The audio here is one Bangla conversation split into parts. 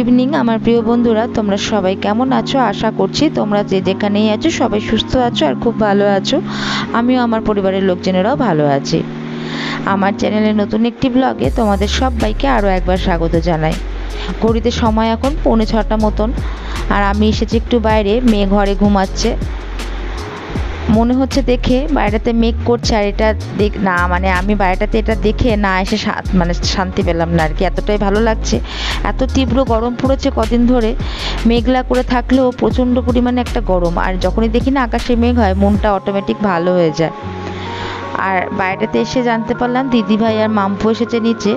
ইভিনিং আমার প্রিয় বন্ধুরা, তোমরা সবাই কেমন আছো? আশা করছি তোমরা যে যেখানেই আছো, সবাই সুস্থ আছো আর খুব ভালো আছো। আমিও আমার পরিবারের লোকজনেরাও ভালো আছি। আমার চ্যানেলে নতুন একটি ব্লগে তোমাদের সবাইকে আরও একবার স্বাগত জানাই। ঘড়িতে সময় এখন পৌনে ছটা মতন, আর আমি এসেছি একটু বাইরে, মেয়ে ঘরে ঘুমাচ্ছে। মনে হচ্ছে দেখে বাইরেতে মেঘ করছে আর এটা দেখ, না মানে আমি বাইরেটাতে এটা দেখে না এসে মানে শান্তি পেলাম না আর কি। এতটাই ভালো লাগছে। এত তীব্র গরম পড়েছে কদিন ধরে। মেঘলা করে থাকলেও প্রচণ্ড পরিমাণে একটা গরম। আর যখনই দেখি না আকাশে মেঘ হয়, মনটা অটোমেটিক ভালো হয়ে যায়। আর বাইরেতে এসে জানতে পারলাম দিদিভাই আর মাম্পু এসেছে নিচে।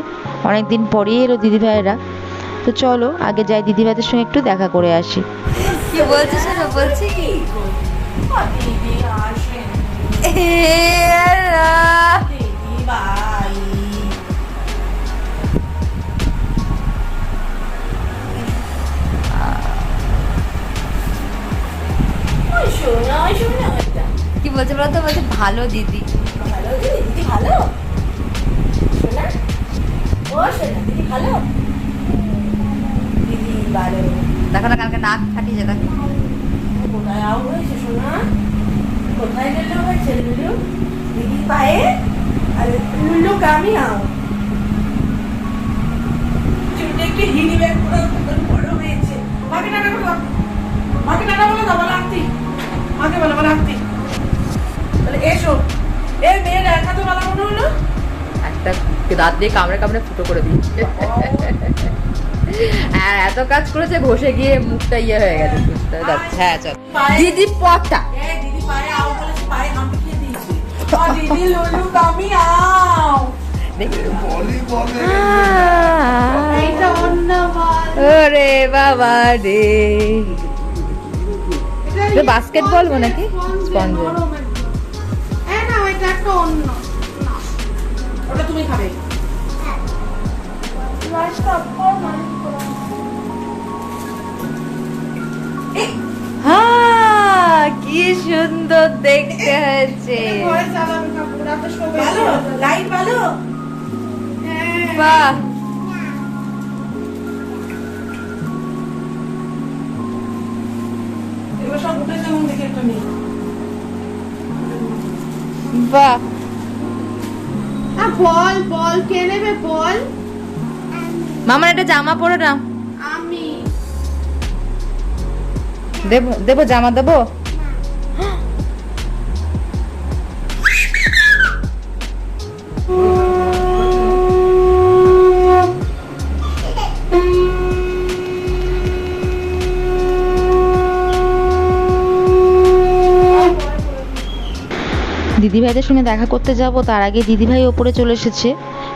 অনেক দিন পরেই এলো দিদিভাইয়েরা। তো চলো, আগে যাই দিদিভাইদের সঙ্গে একটু দেখা করে আসি। বলছি কি? দিদি আসেন ভাই কি বলছে বলতো বলছে ভালো দিদি। ভালো দিদি। দিদি ভালো শোনা ও শোনা দিদি ভালো দিদি ভালো দেখো না কালকে নাক ফাটিয়েছে দেখো। কোথায় আও হয়েছে শোনা কোথায় গেল হয়েছে লুলু দিদি পায়ে? আর লুলু কামি আও চুলটা একটু হিনি ব্যাগ পুরো বড় হয়েছে। মাকে টাটা বলো। মাকে টাটা বলো দাও বলো আন্টি। মাকে বলো বলো আন্টি। বলে এসো। এ মেয়ের একা তো বলা মনে হলো? একটা দাঁত দিয়ে কামড়ে কামড়ে ফুটো করে দিয়েছে। আর এত কাজ করেছে ঘষে গিয়ে মুখটা ইয়ে হয়ে গেছে বুঝতে যাচ্ছে। হ্যাঁ চল। দিদি অন্য ওরে বাবা রে। এটা বাস্কেটবল মনে কি স্পঞ্জ ওটা তুমি খাবে। কি সুন্দর দেখতে হয়েছে। ভালো? লাইট ভালো? বাহ। এবার সব উঠে যেমন দেখে একটা নেই বাহ। বল বল কে নেবে বল? মামার একটা জামা পরে না আমি। দেবো দেবো জামা দেবো? দিদিভাইদের সঙ্গে দেখা করতে যাব তার আগে দিদিভাই ওপরে চলে এসেছে।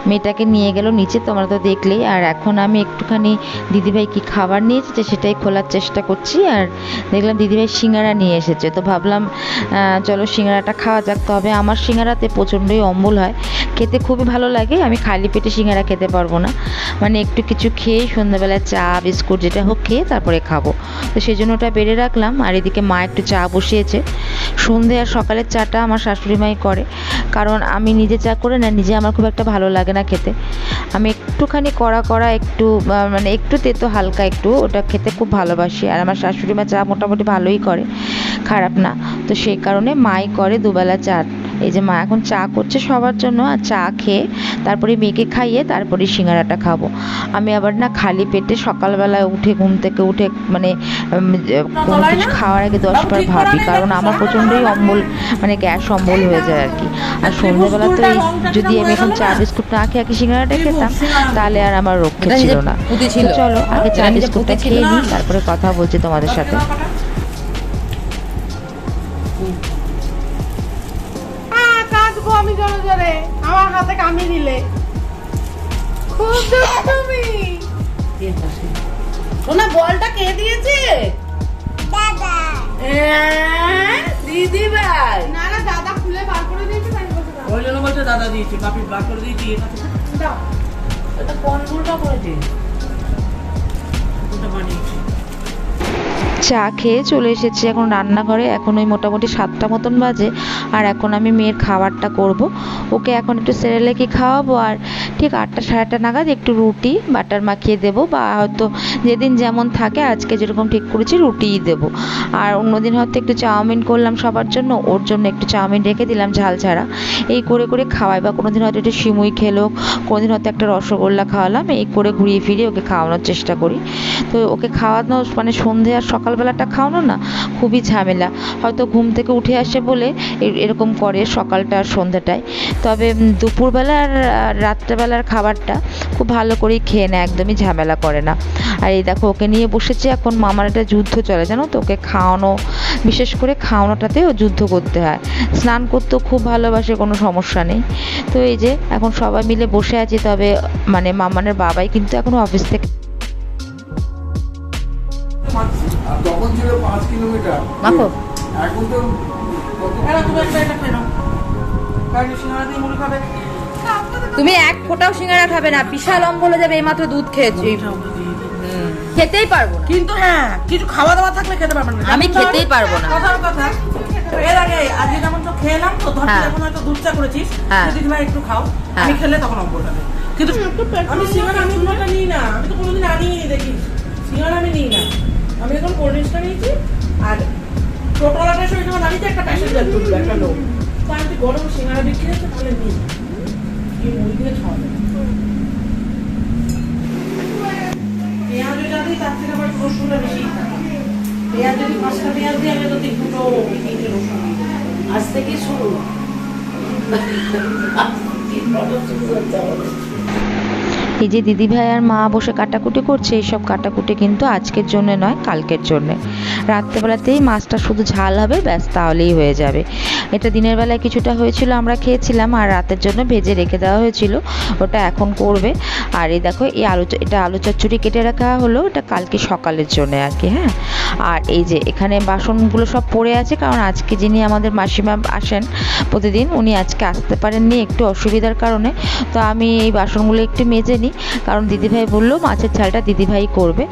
মেয়েটাকে নিয়ে গেল নিচে, তোমরা তো দেখলেই। আর এখন আমি একটুখানি দিদিভাই কি খাবার নিয়ে এসেছে সেটাই খোলার চেষ্টা করছি। আর দেখলাম দিদিভাই সিঙ্গারা নিয়ে এসেছে। তো ভাবলাম চলো সিঙ্গারাটা খাওয়া যাক। তবে আমার সিঙ্গারাতে প্রচণ্ডই অম্বল হয়। খেতে খুবই ভালো লাগে। আমি খালি পেটে সিঙ্গারা খেতে পারব না। মানে একটু কিছু খেয়ে সন্ধ্যাবেলায় চা, বিস্কুট যেটা হোক খেয়ে তারপরে খাব। তো সেই জন্য ওটা বেড়ে রাখলাম। আর এদিকে মা একটু চা বসিয়েছে। সন্ধে আর সকালের চাটা আমার শাশুড়ি মাই করে। কারণ আমি নিজে চা করে না নিজে আমার খুব একটা ভালো লাগে না। খেতে। আমি একটুখানি কড়া কড়া একটু মানে একটু তেতো হালকা একটু ওটা খেতে খুব ভালোবাসি। আর আমার শাশুড়ি মা চা মোটামুটি ভালোই করে, খারাপ না। তো সেই কারণে মাই করে দুবেলা চা। এই যে মা এখন চা করছে সবার জন্য আর চা খেয়ে তারপরে মেয়েকে খাইয়ে তারপরে সিঙ্গারাটা খাব। আমি আবার না খালি পেটে সকালবেলায় উঠে ঘুম থেকে উঠে মানে কোনো কিছু খাওয়ার আগে দশবার ভাবি কারণ আমার প্রচণ্ডই অম্বল মানে গ্যাস অম্বল হয়ে যায় আর কি। আর সন্ধ্যেবেলা তো এই যদি আমি এখন চা বিস্কুট না খেয়ে আগে সিঙ্গারাটা খেতাম তাহলে আর আমার রক্ষে ছিল না। চলো আগে চা বিস্কুটটা খেয়ে নিই তারপরে কথা বলছি তোমাদের সাথে। কামিয়ে দিলে। খুব তুমি। শোনা বলটা কে দিয়েছে? দিদি। ভাই। না না দাদা খুলে বার করে দিয়েছে। ওই জন্য বলছে দাদা দিয়েছে বাপি বার করে দিয়েছি এটা কোন ভুলটা করেছে? ওটা বানিয়েছি। চা খেয়ে চলে এসেছি এখন রান্নাঘরে। এখন ওই মোটামুটি সাতটা মতন বাজে। আর এখন আমি মেয়ের খাবারটা করব। ওকে এখন একটু সেরেলে কি খাওয়াবো। আর ঠিক আটটা, সাড়ে আটটা নাগাদ একটু রুটি, বাটার মাখিয়ে দেবো বা হয়তো যেদিন যেমন থাকে আজকে যেরকম ঠিক করেছি রুটিই দেবো। আর অন্যদিন হয়তো একটু চাউমিন করলাম সবার জন্য, ওর জন্য একটু চাউমিন রেখে দিলাম ঝাল ছাড়া। এই করে করে খাওয়াই বা কোনোদিন হয়তো একটু সিমুই খেলো, কোনোদিন হয়তো একটা রসগোল্লা খাওয়ালাম, এই করে ঘুরিয়ে ফিরিয়ে ওকে খাওয়ানোর চেষ্টা করি। তো ওকে খাওয়ানো মানে সন্ধে আর সকালবেলাটা খাওয়ানো না, খুবই ঝামেলা। হয়তো ঘুম থেকে উঠে আসে বলে এরকম করে সকালটা আর সন্ধ্যাটায়। তবে দুপুরবেলা আর আর রাত্রেবেলার খাবারটা খুব ভালো করেই খেয়ে নেয় একদমই ঝামেলা করে না। আর এই দেখো ওকে নিয়ে বসেছে এখন মামার একটা যুদ্ধ চলে জানো তো? ওকে খাওয়ানো বিশেষ করে খাওয়ানোটাতেও যুদ্ধ করতে হয়। স্নান করতেও খুব ভালোবাসে কোনো সমস্যা নেই। তো এই যে এখন সবাই মিলে বসে আছি তবে মানে মামানের বাবাই কিন্তু এখন অফিস থেকে তখন ছিল পাঁচ কিলোমিটার। এখন তো কত তুমি তুমি এক ফোঁটাও সিঙ্গারা খাবে না বিশাল অম্বল হয়ে যাবে এইমাত্র দুধ খেয়েছি। খেতেই পারব না। কিন্তু হ্যাঁ কিছু খাওয়া দাওয়া থাকলে খেতে পারবেন না। আমি খেতেই পারব না। কথার কথা এর আগে আজকে যেমন তো খেলাম তো ধর তুই হ্যাঁ। হয়তো দুধ চা করেছিস হ্যাঁ। দিদি ভাই একটু খাও হ্যাঁ। আমি খেলে তখন অম্বল হবে কিন্তু আমি সিঙ্গারা আমি কোনোটা নিই না। আমি তো কোনোদিন আনিই নি দেখি। সিঙ্গারা আমি নিই না। আমি এখন কোল্ড ড্রিঙ্কসটা নিয়েছি আর টোটোলাটার সঙ্গে যখন আমি তো একটা প্যাসেঞ্জার তুলবো একটা লোক তা আমি গরম সিঙ্গারা বিক্রি হচ্ছে তাহলে নিই মুড়ি দিয়ে খাওয়াবে পেঁয়াজ যা তার থেকে আবার রসুনটা বেশি থাকে পেঁয়াজ যদি পাঁচটা পেঁয়াজ দিই আমি তো দুটো তিনটে রসুন দিই আজ থেকে শুরু। এই যে দিদিভাই আর মা বসে কাটাকুটি করছে, এইসব কাটাকুটি কিন্তু আজকের জন্য নয়, কালকের জন্য। রাত্রেবেলাতেই মাছটা শুধু ঝাল হবে, ব্যাস তাহলেই হয়ে যাবে। এটা দিনের বেলায় কিছুটা হয়েছিল, আমরা খেয়েছিলাম আর রাতের জন্য ভেজে রেখে দেওয়া হয়েছিল, ওটা এখন করবে। আর এই দেখো, এই আলু এটা আলু চচ্চড়ি কেটে রাখা হলো এটা কালকে সকালের জন্য আর কি হ্যাঁ? আর এই যে এখানে বাসনগুলো সব পড়ে আছে, কারণ আজকে যিনি আমাদের মাসিমা আসেন প্রতিদিন, উনি আজকে আসতে পারেননি, একটু অসুবিধার কারণে। তো আমি এই বাসনগুলো একটু মেজে নিই কারণ দিদিভাই বলল, মাছের ঝালটা দিদিভাই করবে।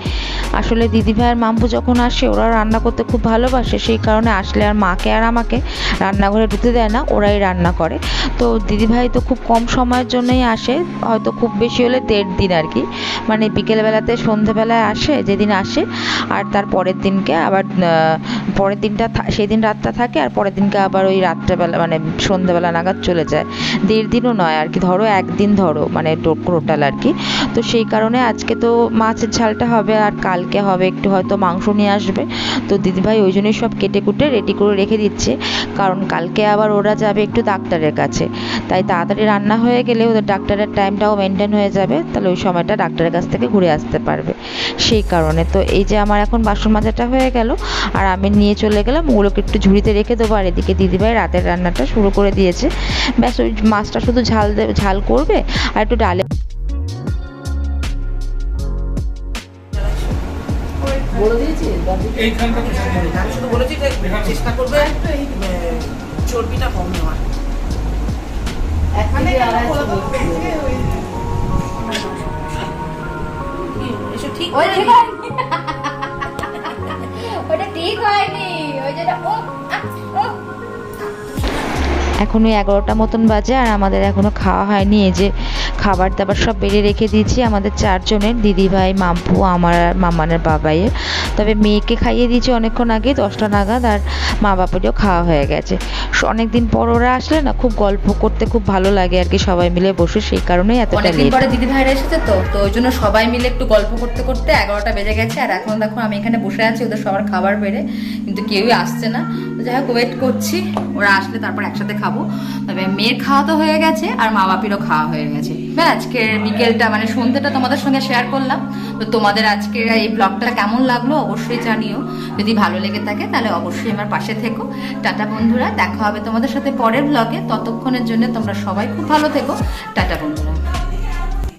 আসলে দিদিভাইয়ের মাম্পু যখন আসে, ওরা রান্না করতে খুব ভালোবাসে। সেই কারণে আসলে আর মাকে আর আমাকে রান্নাঘরে ঢুকতে দেয় না, ওরাই রান্না করে। তো দিদিভাই তো খুব কম সময়ের জন্যই আসে, হয়তো খুব বেশি হলে দেড় দিন আর কি। মানে বিকেলবেলাতে সন্ধেবেলায় আসে, যেদিন আসে, আর তার পরের দিনকে আবার পরের দিনটা সেই দিন রাতটা থাকে, আর পরের দিনকে আবার ওই রাত্রেবেলা মানে সন্ধেবেলা নাগাদ চলে যায়। দেড় দিনও নয় আর কি, ধরো একদিন ধরো মানে টোটাল আর কি। তো সেই কারণে আজকে তো মাছের ঝালটা হবে আর কালকে হবে একটু হয়তো মাংস নিয়ে আসবে। তো দিদিভাই ওই জন্যই সব কেটে কুটে রেডি করে রেখে দিচ্ছে। কারণ কালকে আবার ওরা যাবে একটু ডাক্তারের কাছে। তাই তাড়াতাড়ি রান্না হয়ে গেলে ওদের ডাক্তারের টাইমটাও মেনটেন হয়ে যাবে। তাহলে ওই সময়টা ডাক্তারের কাছ থেকে ঘুরে আসতে পারবে। সেই কারণে তো এই যে আমার এখন বাসন মাজাটা হয়ে গেল আর আমি নিয়ে চলে গেলাম, ওগুলোকে একটু ঝুড়িতে রেখে দেবো। আর এদিকে দিদিভাই রাতের রান্নাটা শুরু করে দিয়েছে। ব্যাস, ওই মাছটা শুধু ঝাল ঝাল করবে আর একটু ডালে বলে দিয়েছি এইখানটা আমি শুধু বলেছি যে চেষ্টা করবে চর্বিটা কম নেওয়ার এক কেজি কেন আড়াইশো বলো তো? বলছিল। কি, এসব ঠিক ওই হয়নি? ঠিক হয়নি। ওটা ঠিক হয়নি ওই যেটা ও আহ, ও এখন ওই এগারোটা মতন বাজে আর আমাদের এখনও খাওয়া হয়নি এই যে খাবার দাবার সব বেড়ে রেখে দিয়েছি। আমাদের চারজনের দিদিভাই মাম্পু আমার আর মামানের বাবাইয়ের। তবে মেয়েকে খাইয়ে দিয়েছি অনেকক্ষণ আগে দশটা নাগাদ আর মা বাবারও খাওয়া হয়ে গেছে। অনেক দিন পর ওরা আসলে না খুব গল্প করতে খুব ভালো লাগে আর কি সবাই মিলে বসে সেই কারণেই এতটা লেট পরে দিদি ভাইরা এসেছে তো তো ওই জন্য সবাই মিলে একটু গল্প করতে করতে এগারোটা বেজে গেছে আর এখন দেখো আমি এখানে বসে আছি ওদের সবার খাবার বেড়ে কিন্তু কেউই আসছে না। যাই হোক ওয়েট করছি। ওরা আসলে তারপর একসাথে খাব। তবে মেয়ের খাওয়া তো হয়ে গেছে, আর মা বাপিরও খাওয়া হয়ে গেছে। ব্যাস, আজকের বিকেলটা মানে সন্ধ্যেটা তোমাদের সঙ্গে শেয়ার করলাম। তো তোমাদের আজকের এই ব্লগটা কেমন লাগল অবশ্যই জানিও। যদি ভালো লেগে থাকে, তাহলে অবশ্যই আমার পাশে থেকো। টাটা বন্ধুরা, দেখা হবে তোমাদের সাথে পরের ব্লগে ততক্ষণের জন্য তোমরা সবাই খুব ভালো থেকো। টাটা বন্ধুরা।